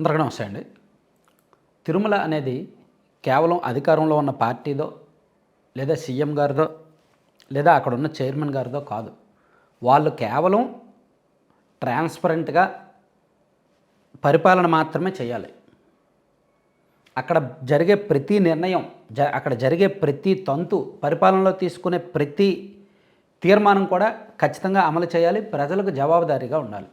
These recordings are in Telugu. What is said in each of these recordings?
అందరికీ నమస్తే అండి. తిరుమల అనేది కేవలం అధికారంలో ఉన్న పార్టీదో లేదా సీఎం గారిదో లేదా అక్కడ ఉన్న చైర్మన్ గారిదో కాదు. వాళ్ళు కేవలం ట్రాన్స్పరెంట్గా పరిపాలన మాత్రమే చేయాలి. అక్కడ జరిగే ప్రతి నిర్ణయం జ అక్కడ జరిగే ప్రతి తంతు పరిపాలనలో తీసుకునే ప్రతి తీర్మానం కూడా ఖచ్చితంగా అమలు చేయాలి. ప్రజలకు జవాబుదారీగా ఉండాలి.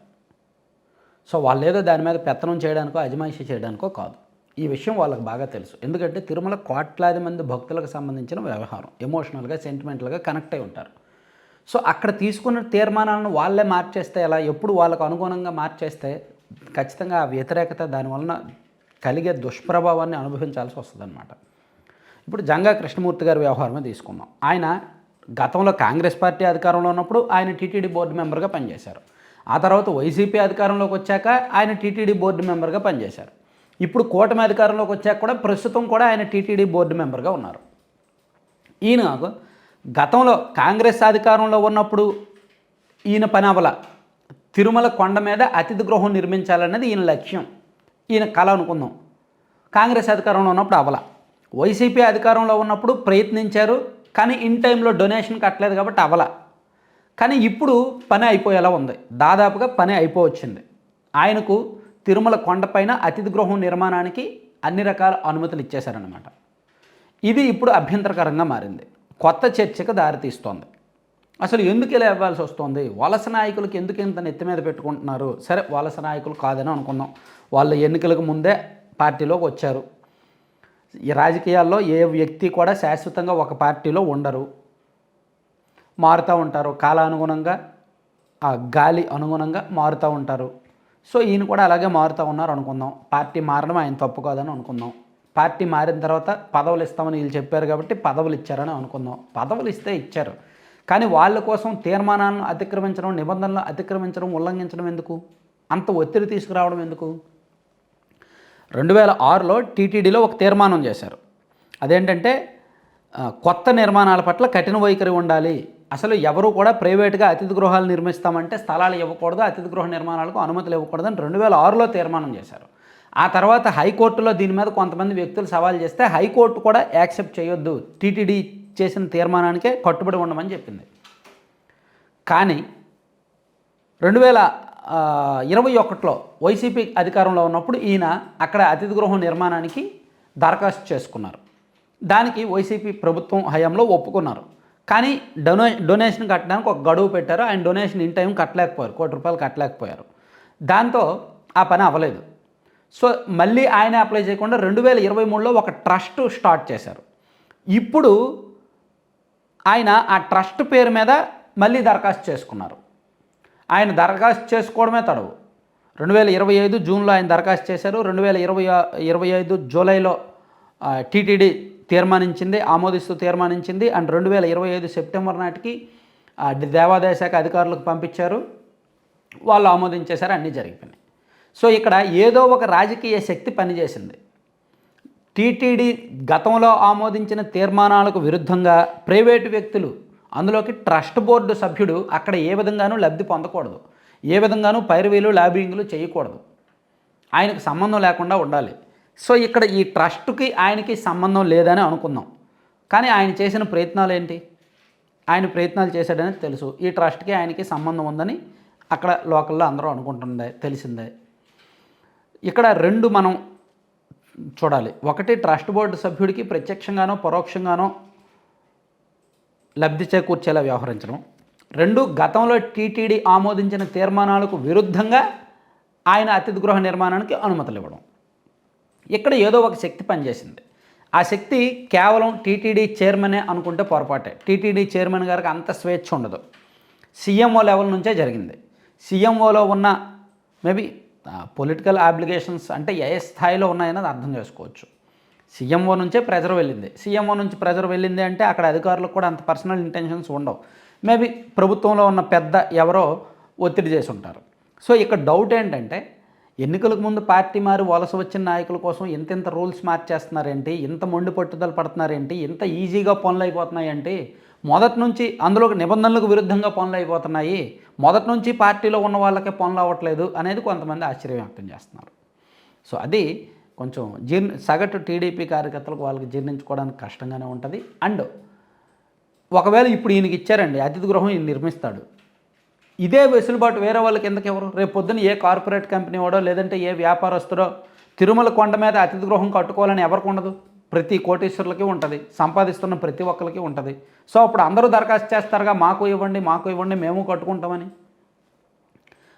సో వాళ్ళు ఏదో దాని మీద పెత్తనం చేయడానికో అజమాయిషి చేయడానికో కాదు. ఈ విషయం వాళ్ళకి బాగా తెలుసు. ఎందుకంటే తిరుమల కోట్లాది మంది భక్తులకు సంబంధించిన వ్యవహారం. ఎమోషనల్గా సెంటిమెంటల్గా కనెక్ట్ అయి ఉంటారు. సో అక్కడ తీసుకున్న తీర్మానాలను వాళ్ళే మార్చేస్తే ఎలా? ఎప్పుడు వాళ్ళకు అనుగుణంగా మార్చేస్తే ఖచ్చితంగా ఆ వ్యతిరేకత దానివలన కలిగే దుష్ప్రభావాన్ని అనుభవించాల్సి వస్తుందన్నమాట. ఇప్పుడు జంగా కృష్ణమూర్తి గారి వ్యవహారమే తీసుకుందాం. ఆయన గతంలో కాంగ్రెస్ పార్టీ అధికారంలో ఉన్నప్పుడు ఆయన టీటీడీ బోర్డు మెంబర్గా పనిచేశారు. ఆ తర్వాత వైసీపీ అధికారంలోకి వచ్చాక ఆయన టీటీడీ బోర్డు మెంబర్గా పనిచేశారు. ఇప్పుడు కూటమి అధికారంలోకి వచ్చాక కూడా ప్రస్తుతం కూడా ఆయన టీటీడీ బోర్డు మెంబర్గా ఉన్నారు. ఈయన గతంలో కాంగ్రెస్ అధికారంలో ఉన్నప్పుడు ఈయన పని అవల. తిరుమల కొండ మీద అతిథి గృహం నిర్మించాలన్నది ఈయన లక్ష్యం. ఈయన కళ అనుకుందాం. కాంగ్రెస్ అధికారంలో ఉన్నప్పుడు అవల. వైసీపీ అధికారంలో ఉన్నప్పుడు ప్రయత్నించారు కానీ ఇన్ టైంలో డొనేషన్ కట్టలేదు కాబట్టి అవల. కానీ ఇప్పుడు పని అయిపోయేలా ఉంది. దాదాపుగా పని అయిపోవచ్చింది. ఆయనకు తిరుమల కొండపైన అతిథి గృహం నిర్మాణానికి అన్ని రకాల అనుమతులు ఇచ్చేశారనమాట ఇది ఇప్పుడు అభ్యంతరకరంగా మారింది. కొత్త చర్చకు దారితీస్తోంది అసలు ఎందుకు ఇలా ఇవ్వాల్సి వస్తుంది? వలస నాయకులకు ఎందుకు ఇంత నెత్తి మీద పెట్టుకుంటున్నారు? సరే వలస నాయకులు కాదని అనుకుందాం. వాళ్ళు ఎన్నికలకు ముందే పార్టీలోకి వచ్చారు. ఈ రాజకీయాల్లో ఏ వ్యక్తి కూడా శాశ్వతంగా ఒక పార్టీలో ఉండరు. మారుతూ ఉంటారు. కాలానుగుణంగా ఆ గాలి అనుగుణంగా మారుతూ ఉంటారు. సో ఈయన కూడా అలాగే మారుతూ ఉన్నారు అనుకుందాం. పార్టీ మారడం ఆయన తప్పు కాదని అనుకుందాం. పార్టీ మారిన తర్వాత పదవులు ఇస్తామని వీళ్ళు చెప్పారు కాబట్టి పదవులు ఇచ్చారని అనుకుందాం. పదవులు ఇస్తే ఇచ్చారు. కానీ వాళ్ళ కోసం తీర్మానాలను అతిక్రమించడం నిబంధనలు అతిక్రమించడం ఉల్లంఘించడం ఎందుకు? అంత ఒత్తిడి తీసుకురావడం ఎందుకు? రెండు వేల ఆరులో టీటీడీలో ఒక తీర్మానం చేశారు. అదేంటంటే కొత్త నిర్మాణాల పట్ల కఠిన వైఖరి ఉండాలి. అసలు ఎవరు కూడా ప్రైవేట్గా అతిథి గృహాలు నిర్మిస్తామంటే స్థలాలు ఇవ్వకూడదు అతిథి గృహ నిర్మాణాలకు అనుమతులు ఇవ్వకూడదు రెండు వేల ఆరులో తీర్మానం చేశారు. ఆ తర్వాత హైకోర్టులో దీని మీద కొంతమంది వ్యక్తులు సవాల్ చేస్తే హైకోర్టు కూడా యాక్సెప్ట్ చేయొద్దు టీటీడీ చేసిన తీర్మానానికే కట్టుబడి ఉండమని చెప్పింది. కానీ రెండు వేల ఇరవై ఒకటిలో వైసీపీ అధికారంలో ఉన్నప్పుడు ఈయన అక్కడ అతిథి గృహం నిర్మాణానికి దరఖాస్తు చేసుకున్నారు. దానికి వైసీపీ ప్రభుత్వం హయాంలో ఒప్పుకున్నారు. కానీ డొనే డొనేషన్ కట్టడానికి ఒక గడువు పెట్టారు. ఆయన డొనేషన్ ఇన్ టైం కట్టలేకపోయారు. కోటి రూపాయలు కట్టలేకపోయారు. దాంతో ఆ పని అవ్వలేదు. సో మళ్ళీ ఆయన అప్లై చేయకుండా రెండు వేల ఇరవై మూడులో ఒక ట్రస్ట్ స్టార్ట్ చేశారు. ఇప్పుడు ఆయన ఆ ట్రస్ట్ పేరు మీద మళ్ళీ దరఖాస్తు చేసుకున్నారు. ఆయన దరఖాస్తు చేసుకోవడమే తడవు. రెండు వేల ఇరవై ఐదు జూన్లో ఆయన దరఖాస్తు చేశారు. రెండు వేల ఇరవై ఇరవై ఐదు జూలైలో టీటీడీ తీర్మానించింది ఆమోదిస్తూ తీర్మానించింది అండ్ రెండు వేల ఇరవై ఐదు సెప్టెంబర్ నాటికి దేవాదాయ శాఖ అధికారులకు పంపించారు. వాళ్ళు ఆమోదించేశారు అన్నీ జరిగిపోయినాయి. సో ఇక్కడ ఏదో ఒక రాజకీయ శక్తి పనిచేసింది. టీటీడీ గతంలో ఆమోదించిన తీర్మానాలకు విరుద్ధంగా ప్రైవేటు వ్యక్తులు అందులోకి ట్రస్ట్ బోర్డు సభ్యుడు అక్కడ ఏ విధంగానూ లబ్ధి పొందకూడదు. ఏ విధంగానూ పైరువీలు లాబింగ్లు చేయకూడదు. ఆయనకు సంబంధం లేకుండా ఉండాలి. సో ఇక్కడ ఈ ట్రస్ట్కి ఆయనకి సంబంధం లేదని అనుకుందాం. కానీ ఆయన చేసిన ప్రయత్నాలు ఏంటి? ఆయన ప్రయత్నాలు చేశాడని తెలుసు. ఈ ట్రస్ట్కి ఆయనకి సంబంధం ఉందని అక్కడ లోకల్లో అందరూ అనుకుంటుండే తెలిసిందే. ఇక్కడ రెండు మనం చూడాలి. ఒకటి ట్రస్ట్ బోర్డు సభ్యుడికి ప్రత్యక్షంగానో పరోక్షంగానో లబ్ధి చేకూర్చేలా వ్యవహరించడం. రెండు గతంలో టీటీడీ ఆమోదించిన తీర్మానాలకు విరుద్ధంగా ఆయన అతిథి గృహ నిర్మాణానికి అనుమతులు ఇవ్వడం. ఇక్కడ ఏదో ఒక శక్తి పనిచేసింది. ఆ శక్తి కేవలం టీటీడీ చైర్మనే అనుకుంటే పొరపాటే. టీటీడీ చైర్మన్ గారికి అంత స్వేచ్ఛ ఉండదు. సీఎంఓ లెవెల్ నుంచే జరిగింది. సీఎంఓలో ఉన్న మేబీ పొలిటికల్ అప్లికేషన్స్ అంటే ఏ స్థాయిలో ఉన్నాయన్నది అర్థం చేసుకోవచ్చు. సీఎంఓ నుంచే ప్రెజర్ వెళ్ళింది. సీఎంఓ నుంచి ప్రెజర్ వెళ్ళింది అంటే అక్కడ అధికారులకు కూడా అంత పర్సనల్ ఇంటెన్షన్స్ ఉండవు. మేబీ ప్రభుత్వంలో ఉన్న పెద్ద ఎవరో ఒత్తిడి చేసి ఉంటారు. సో ఇక్కడ డౌట్ ఏంటంటే ఎన్నికలకు ముందు పార్టీ మారి వలస వచ్చిన నాయకుల కోసం ఇంత ఇంత రూల్స్ మార్చేస్తున్నారేంటి? ఇంత మొండి పట్టుదల పడుతున్నారేంటి? ఇంత ఈజీగా పనులు అయిపోతున్నాయంటే మొదటి నుంచి అందులో నిబంధనలకు విరుద్ధంగా పనులు అయిపోతున్నాయి. మొదటి నుంచి పార్టీలో ఉన్న వాళ్ళకే పనులు అవ్వట్లేదు అనేది కొంతమంది ఆశ్చర్యం వ్యక్తం చేస్తున్నారు. సో అది కొంచెం జీర్ణ సగటు టీడీపీ కార్యకర్తలకు వాళ్ళకి జీర్ణించుకోవడానికి కష్టంగానే ఉంటుంది. అండ్ ఒకవేళ ఇప్పుడు ఈయనకి ఇచ్చారండి అతిథి గృహం ఈయన నిర్మిస్తాడు. ఇదే వెసులుబాటు వేరే వాళ్ళకి ఎందుకు ఎవరు రేపు పొద్దున్న ఏ కార్పొరేట్ కంపెనీ వాడో లేదంటే ఏ వ్యాపారస్తుడో తిరుమల కొండ మీద అతిథి గృహం కట్టుకోవాలని ఎవరికి ఉండదు? ప్రతి కోటీశ్వరులకి ఉంటుంది. సంపాదిస్తున్న ప్రతి ఒక్కరికి ఉంటుంది. సో అప్పుడు అందరూ దరఖాస్తు చేస్తారుగా మాకు ఇవ్వండి మాకు ఇవ్వండి మేము కట్టుకుంటామని.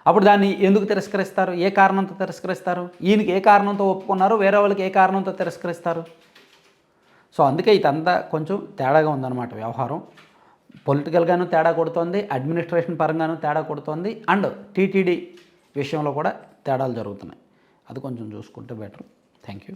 అప్పుడు దాన్ని ఎందుకు తిరస్కరిస్తారు? ఏ కారణంతో తిరస్కరిస్తారు? ఈయనకి ఏ కారణంతో ఒప్పుకున్నారు? వేరే వాళ్ళకి ఏ కారణంతో తిరస్కరిస్తారు? సో అందుకే ఇదంతా కొంచెం తేడాగా ఉందన్నమాట వ్యవహారం. పొలిటికల్గాను తేడా కొడుతోంది అడ్మినిస్ట్రేషన్ పరంగాను తేడా కొడుతోంది అండ్ టీటీడీ విషయంలో కూడా తేడాలు జరుగుతున్నాయి. అది కొంచెం చూసుకుంటే బెటర్. Thank you.